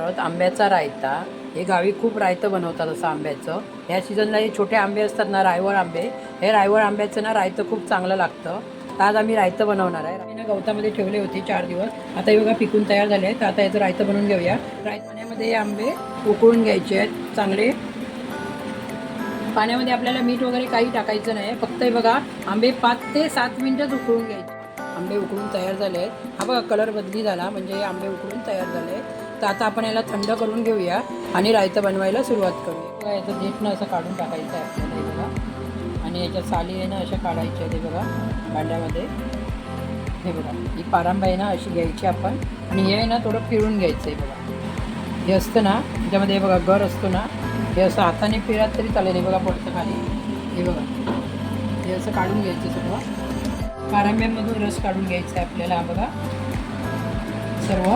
आहोत आंब्याचा रायता. हे गावी खूप रायतं बनवतात असं आंब्याचं. ह्या सीझनला हे छोटे आंबे असतात ना रायवळ आंबे. हे रायवळ आंब्याचं ना रायतं खूप चांगलं लागतं. तर आज आम्ही रायतं बनवणार आहे. आम्ही ना गवतामध्ये ठेवले होते चार दिवस. आता हे बघा पिकून तयार झाले आहेत. तर आता याचं रायतं बनवून घेऊया. राय पाण्यामध्ये हे आंबे उकळून घ्यायचे आहेत. चांगले. पाण्यामध्ये आपल्याला मीठ वगैरे काही टाकायचं नाही. फक्त हे बघा आंबे पाच ते सात मिनटंच उकळून घ्यायचे. आंबे उकळून तयार झाले आहेत. हा बघा कलर बदली झाला. म्हणजे हे आंबे उकळून तयार झाले आहेत. तर आता आपण याला थंड करून घेऊया आणि रायतं बनवायला सुरुवात करूया. बघा याचं देठनं असं काढून टाकायचं आहे आपल्याला हे बघा. आणि याच्या साली आहे ना अशा काढायच्या आहे ते बघा भांड्यामध्ये. हे बघा ही पारंबा आहे ना अशी घ्यायची आपण. आणि हे आहे ना थोडं फिरून घ्यायचं आहे बघा. हे असतं ना त्याच्यामध्ये हे बघा गर असतो ना हे असं हाताने फिरत तरी चालेल हे बघा पडतं खाली. हे बघा हे असं काढून घ्यायचं सर्व पारंब्यामधून रस काढून घ्यायचा आहे आपल्याला बघा. सर्व.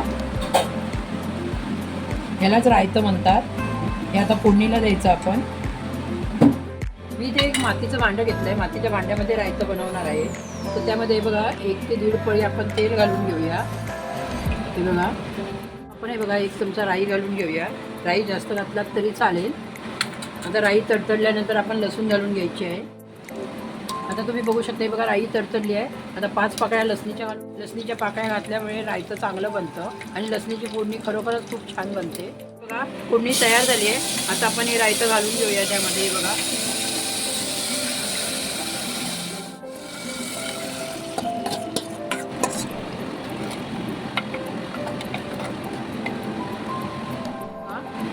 ह्यालाच रायतं म्हणतात. हे आता फोडणीला द्यायचं आपण. मी जे एक मातीचं भांडं घेतलं आहे मातीच्या भांड्यामध्ये रायतं बनवणार आहे. तर त्यामध्ये बघा एक ते दीड पळी आपण तेल घालून घेऊया. ते बघा. आपण हे बघा एक चमचा राई घालून घेऊया. राई जास्त घातलात तरी चालेल. आता राई तडतडल्यानंतर आपण लसूण घालून घ्यायची आहे. आता तुम्ही बघू शकता बघा राई तडतडली आहे. आता पाच पाकळ्या लसणीच्या घालून लसणीच्या पाकळ्या घातल्यामुळे राईचं चांगलं बनतं आणि लसणीची फोडणी खरोखरच खूप छान बनते. बघा फोडणी तयार झाली आहे. आता आपण हे रायतं घालून घेऊया त्यामध्ये बघा.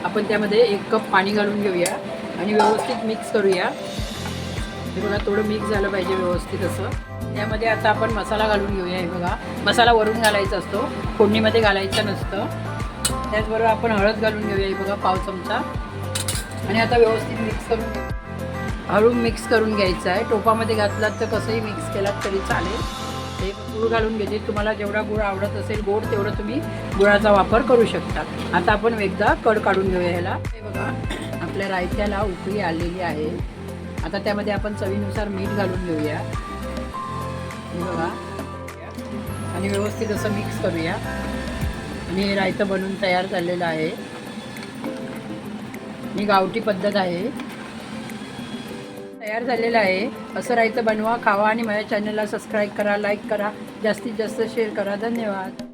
आपण त्यामध्ये एक कप पाणी घालून घेऊया आणि व्यवस्थित मिक्स करूया. म्हणजे हे थोडं मिक्स झालं पाहिजे व्यवस्थित असं. त्यामध्ये आता आपण मसाला घालून घेऊया हे बघा. मसाला वरून घालायचा असतो. फोडणीमध्ये घालायचं नसतं. त्याचबरोबर आपण हळद घालून घेऊया हे बघा पाव चमचा. आणि आता व्यवस्थित मिक्स करून हळू मिक्स करून घ्यायचं आहे. टोपामध्ये घातलात तर कसंही मिक्स केलात तरी चालेल. ते गुळ घालून घेते. तुम्हाला जेवढा गुळ आवडत असेल गोड तेवढं तुम्ही गुळाचा वापर करू शकता. आता आपण एकदा कड काढून घेऊया ह्याला. हे बघा आपल्या रायत्याला उकळी आलेली आहे. आता त्यामध्ये आपण चवीनुसार मीठ घालून घेऊया. बघा. आणि व्यवस्थित असं मिक्स करूया. आणि हे रायतं बनवून तयार झालेलं आहे. ही गावठी पद्धत आहे. तयार झालेलं आहे. असं रायतं बनवा खावा आणि माझ्या चॅनलला सबस्क्राईब करा लाईक करा. जास्तीत जास्त शेअर करा. धन्यवाद.